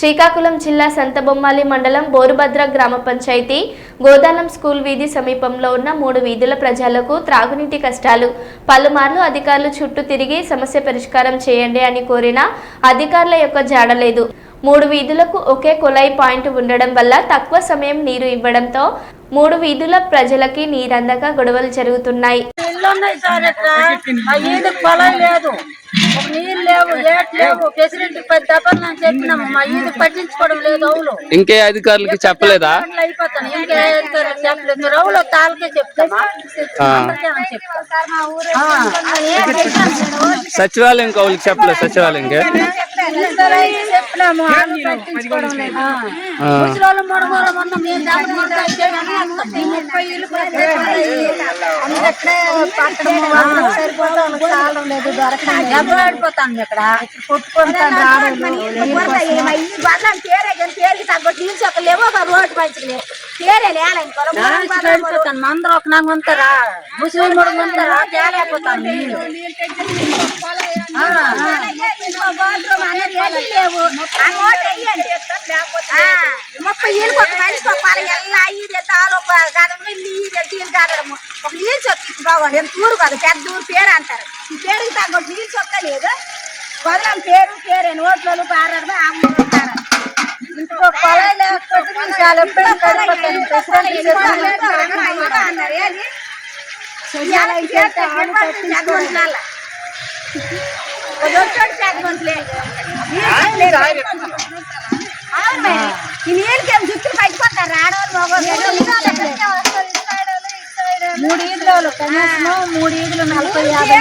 శ్రీకాకుళం జిల్లా సంతబొమ్మాలి మండలం బోరుభద్ర గ్రామ పంచాయతీ గోదానం స్కూల్ వీధి సమీపంలో ఉన్న మూడు వీధుల ప్రజలకు త్రాగునీటి కష్టాలు. పలుమార్లు అధికారులు చుట్టూ తిరిగి సమస్య పరిష్కారం చేయండి అని కోరినా అధికారుల యొక్క జాడలేదు మూడు వీధులకు ఒకే కుళాయి పాయింట్ ఉండడం వల్ల తక్కువ సమయం నీరు ఇవ్వడంతో మూడు వీధుల ప్రజలకి నీరందక గొడవలు జరుగుతున్నాయి. లేవు ఏట్ లేవు పది నేను చెప్పినాము మా పట్టించుకోవడం లేదు అవులు ఇంకే అధికారులకి చెప్పలేదా? అయిపోతాను. ఇంకే అధికారులకు చెప్పలేదు. తాళ్ళకే చెప్తామా. సచివాలయం కౌలుకి చెప్పలేదు సచివాలయంకి. ఇద్దరైతే చెప్పినాము వాళ్ళు పట్టించుకోవడం లేదు మొన్న మేము ఇక్కడ మందరం ఒక నాకు ఉంటారా ముస్లిం కూడా ఉంటారా తేలేకపోతాను నీళ్ళు ముప్పై ఏళ్ళు ఒక మనిషికి ఒక పాల ఎలా ఇది తాలు ఒక గదం ఇల్లు ఇది తీరు కాదడము ఒక నీళ్ళు చొక్కి బాగోదు ఎంత ఊరు కాదు పెద్ద ఊరు పేరు అంటారు ఈ పేరుకి తగ్గ నీళ్ళు చొక్క లేదు వదలం పేరు పేరు నోట్లలో పారాడు ఆ ఊరు పారాడు ఈ నీళ్ళకి ఏం జుట్టులు పట్టుకుంటారు ఆడవాళ్ళు మగవాళ్ళు మూడు ఈదులు కనీసం మూడు ఈదులు నలభై యాభై